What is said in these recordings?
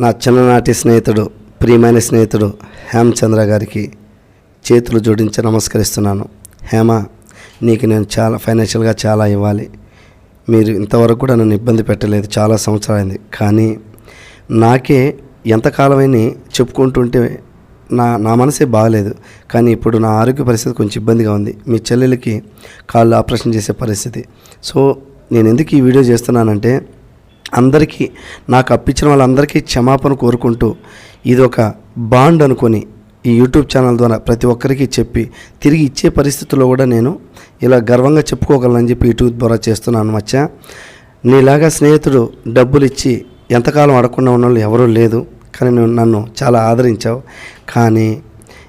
నా చిన్ననాటి స్నేహితుడు ప్రియమైన స్నేహితుడు హేమచంద్ర గారికి చేతులు జోడించి నమస్కరిస్తున్నాను. హేమ నీకు నేను చాలా ఫైనాన్షియల్గా చాలా ఇవ్వాలి. మీరు ఇంతవరకు కూడా నన్ను ఇబ్బంది పెట్టలేదు చాలా సంవత్సరాలైంది. కానీ నాకే ఎంతకాలమైనా చెప్పుకుంటుంటే నా నా మనసే బాగలేదు. కానీ ఇప్పుడు నా ఆరోగ్య పరిస్థితి కొంచెం ఇబ్బందిగా ఉంది. మీ చెల్లెలకి కాళ్ళు ఆపరేషన్ చేసే పరిస్థితి. సో నేను ఎందుకు ఈ వీడియో చేస్తున్నానంటే అందరికీ నాకు అప్పించిన వాళ్ళందరికీ క్షమాపణ కోరుకుంటూ ఇది ఒక బాండ్ అనుకొని ఈ యూట్యూబ్ ఛానల్ ద్వారా ప్రతి ఒక్కరికి చెప్పి తిరిగి ఇచ్చే పరిస్థితుల్లో కూడా నేను ఇలా గర్వంగా చెప్పుకోగలనని చెప్పి యూట్యూబ్ ద్వారా చేస్తున్నాను మచ్చ. నీలాగా స్నేహితుడు డబ్బులు ఇచ్చి ఎంతకాలం అడగకుండా ఉన్న వాళ్ళు ఎవరూ లేదు కానీ నువ్వు నన్ను చాలా ఆదరించావు. కానీ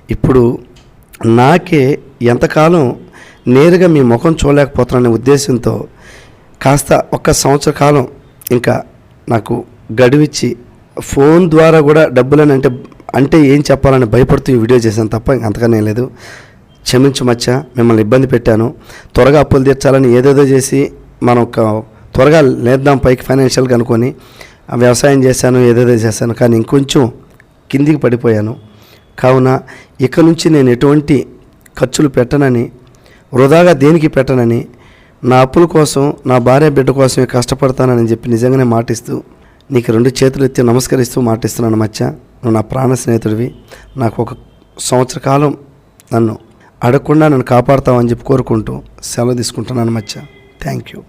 ఇప్పుడు నాకే ఎంతకాలం నేరుగా మీ ముఖం చూడలేకపోతున్నాననే ఉద్దేశంతో కాస్త ఒక్క సంవత్సర కాలం ఇంకా నాకు గడువిచ్చి ఫోన్ ద్వారా కూడా డబ్బులని అంటే అంటే ఏం చెప్పాలని భయపడుతూ ఈ వీడియో చేశాను తప్ప ఇంక అంతగానే లేదు. క్షమించమచ్చా మిమ్మల్ని ఇబ్బంది పెట్టాను. త్వరగా అప్పులు తీర్చాలని ఏదేదో చేసి మనం ఒక త్వరగా లేద్దాం పైకి ఫైనాన్షియల్గా అనుకొని వ్యవసాయం చేశాను ఏదేదో చేశాను. కానీ ఇంకొంచెం కిందికి పడిపోయాను. కావున ఇక నుంచి నేను ఎటువంటి ఖర్చులు పెట్టనని వృధాగా దేనికి పెట్టనని నా అప్పుల కోసం నా భార్య బిడ్డ కోసమే కష్టపడతానని చెప్పి నిజంగానే మాటిస్తూ నీకు రెండు చేతులు ఎత్తి నమస్కరిస్తూ మాటిస్తున్నాను మచ్చ. నువ్వు నా ప్రాణ స్నేహితుడివి. నాకు ఒక సంవత్సర కాలం నన్ను అడగకుండా నన్ను కాపాడుతావని చెప్పి కోరుకుంటూ సెలవు తీసుకుంటున్నాను మచ్చ. Thank you.